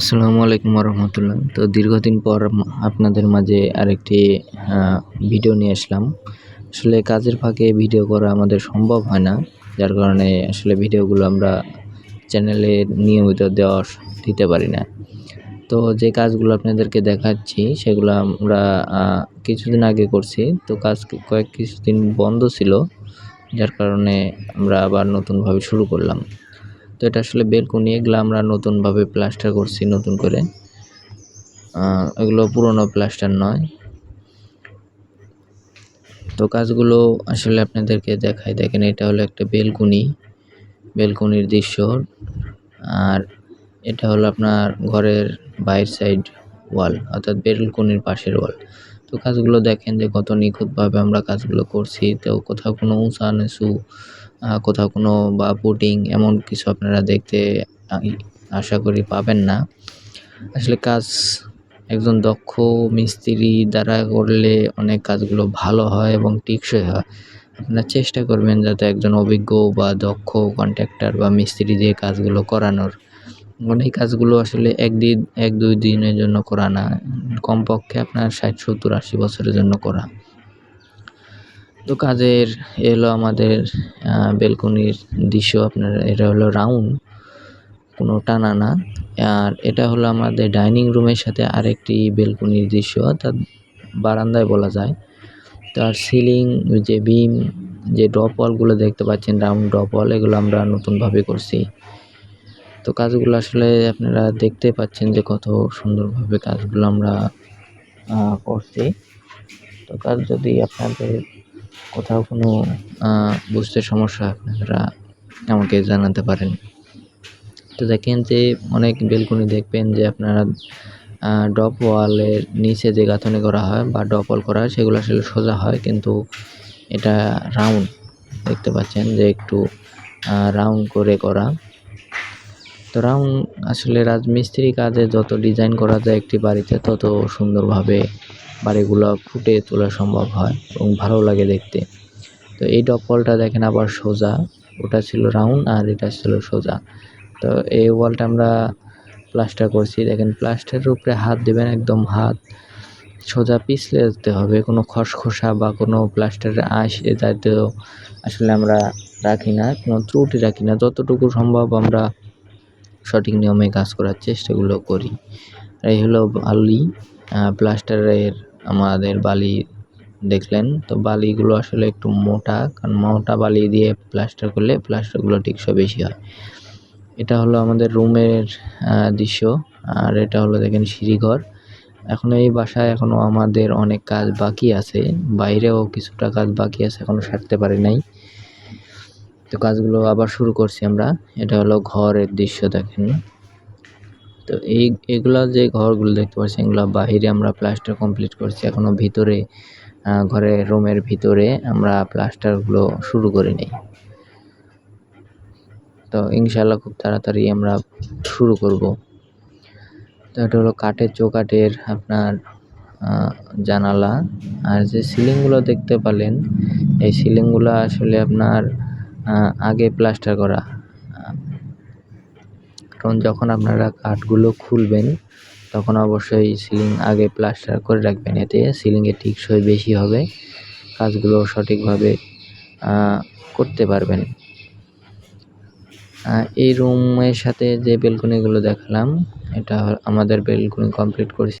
আসসালামু আলাইকুম রহমতুল্লাহ তো দীর্ঘদিন পর আপনাদের মাঝে আরেকটি ভিডিও নিয়ে আসলাম। আসলে কাজের ফাঁকে ভিডিও করা আমাদের সম্ভব হয় না, যার কারণে আসলে ভিডিওগুলো আমরা চ্যানেলে নিয়মিত দেওয়া দিতে পারি না। তো যে কাজগুলো আপনাদেরকে দেখাচ্ছি, সেগুলো আমরা কিছুদিন আগে করছি। তো কাজ কয়েক কিছুদিন বন্ধ ছিল, যার কারণে আমরা আবার নতুনভাবে শুরু করলাম। তো এটা আসলে বেলকনি, এগুলো আমরা নতুনভাবে প্লাস্টার করছি, নতুন করে। এগুলো পুরনো প্লাস্টার নয়। তো কাজগুলো আসলে আপনাদেরকে দেখাই। দেখেন, এটা হলো একটা বেলকুনি, বেলকুনির দৃশ্য। আর এটা হলো আপনার ঘরের বাইর সাইড ওয়াল, অর্থাৎ বেলকুনির পাশের ওয়াল। তো কাজগুলো দেখেন যে কত নিখুঁতভাবে আমরা কাজগুলো করছি। তো কোথাও কোনো উঁচা নিচু কোথাও কোনো বা পুটিং এমন কিছু আপনারা দেখতে আশা করি পাবেন না। আসলে কাজ একজন দক্ষ মিস্ত্রি দ্বারা করলে অনেক কাজগুলো ভালো হয় এবং টিকসই হয়। আপনারা চেষ্টা করবেন যাতে একজন অভিজ্ঞ বা দক্ষ কন্ট্রাক্টর বা মিস্ত্রি দিয়ে কাজগুলো করানোর। এই কাজগুলো আসলে একদিন, এক দুই দিনের জন্য করা না। কমপক্ষে আপনার ষাট, সত্তর, আশি বছরের জন্য করা। তো কাজের এলো আমাদের বেলকনির দৃশ্য আপনার, এটা হলো রাউন্ড, কোনো টানা না। আর এটা হলো আমাদের ডাইনিং রুমের সাথে আরেকটি বেলকনির দৃশ্য, অর্থাৎ বারান্দায় বলা যায়। তার সিলিং যে বিম, যে ড্রপ ওয়ালগুলো দেখতে পাচ্ছেন, রাউন্ড ড্রপ ওয়াল, এগুলো আমরা নতুনভাবে করছি। তো কাজগুলো আসলে আপনারা দেখতে পাচ্ছেন যে কত সুন্দরভাবে কাজগুলো আমরা করছি। তো কাজ যদি আপনাদের কোথাও কোনো বুঝতে সমস্যা আপনারা আমাকে জানাতে পারেন। তো দেখেন যে অনেক বেলকুনি দেখবেন যে আপনারা ডপ ওয়ালের নিচে যে গাঁথনি করা হয় বা ডপ ওয়াল করা হয়, সেগুলো আসলে সোজা হয়, কিন্তু এটা রাউন্ড দেখতে পাচ্ছেন যে একটু রাউন্ড করে করা। তো রাউন্ড আসলে রাজমিস্ত্রি কাজে যত ডিজাইন করা যায় একটি বাড়িতে, তত সুন্দরভাবে বাড়িগুলো ফুটে তোলা সম্ভব হয় এবং ভালো লাগে দেখতে। তো এই ডপলটা দেখেন আবার সোজা, ওটা ছিল রাউন্ড আর এটা ছিল সোজা। তো এই ওয়ালটা আমরা প্লাস্টার করছি। দেখেন প্লাস্টারের উপরে হাত দেবেন, একদম হাত সোজা পিছলে যেতে হবে। কোনো খসখসা বা কোনো প্লাস্টারের আঁশ জাতীয় আসলে আমরা রাখি না, কোনো ত্রুটি রাখি না। যতটুকু সম্ভব আমরা সঠিক নিয়মে কাজ করার চেষ্টাগুলো করি। এই হলো বালি প্লাস্টারের আমাদের বালি দেখলেন। তো বালিগুলো আসলে একটু মোটা, কারণ মোটা বালি দিয়ে প্লাস্টার করলে প্লাস্টারগুলো টিকসই বেশি হয়। এটা হলো আমাদের রুমের দৃশ্য। আর এটা হলো দেখেন সিঁড়িঘর। এখন এই বাসায় এখনও আমাদের অনেক কাজ বাকি আছে। বাইরেও কিছুটা কাজ বাকি আছে এখনও সারতে পারি নাই। তো কাজগুলো আবার শুরু করছি আমরা। এটা হলো ঘরের দৃশ্য দেখেন। তো এই, এগুলা যে ঘরগুলো দেখতে পাচ্ছি, এগুলো বাইরে আমরা প্লাস্টার কমপ্লিট করছি। এখনও ভিতরে ঘরে রুমের ভিতরে আমরা প্লাস্টারগুলো শুরু করে নিই। তো ইনশাল্লাহ খুব তাড়াতাড়ি আমরা শুরু করব। তো এটা হলো কাঠের চৌকাঠের আপনার জানালা। আর যে সিলিংগুলো দেখতে পালেন এই সিলিংগুলো আসলে আপনার আগে প্লাস্টার করা। কারণ যখন আপনারা কাঠগুলো খুলবেন, তখন অবশ্যই সিলিং আগে প্লাস্টার করে রাখবেন, এতে সিলিংয়ে টিকসই বেশি হবে, কাজগুলো সঠিকভাবে করতে পারবেন। এই রুমের সাথে যে বেলকনিগুলো দেখালাম, এটা আমাদের বেলকনি কমপ্লিট করেছি।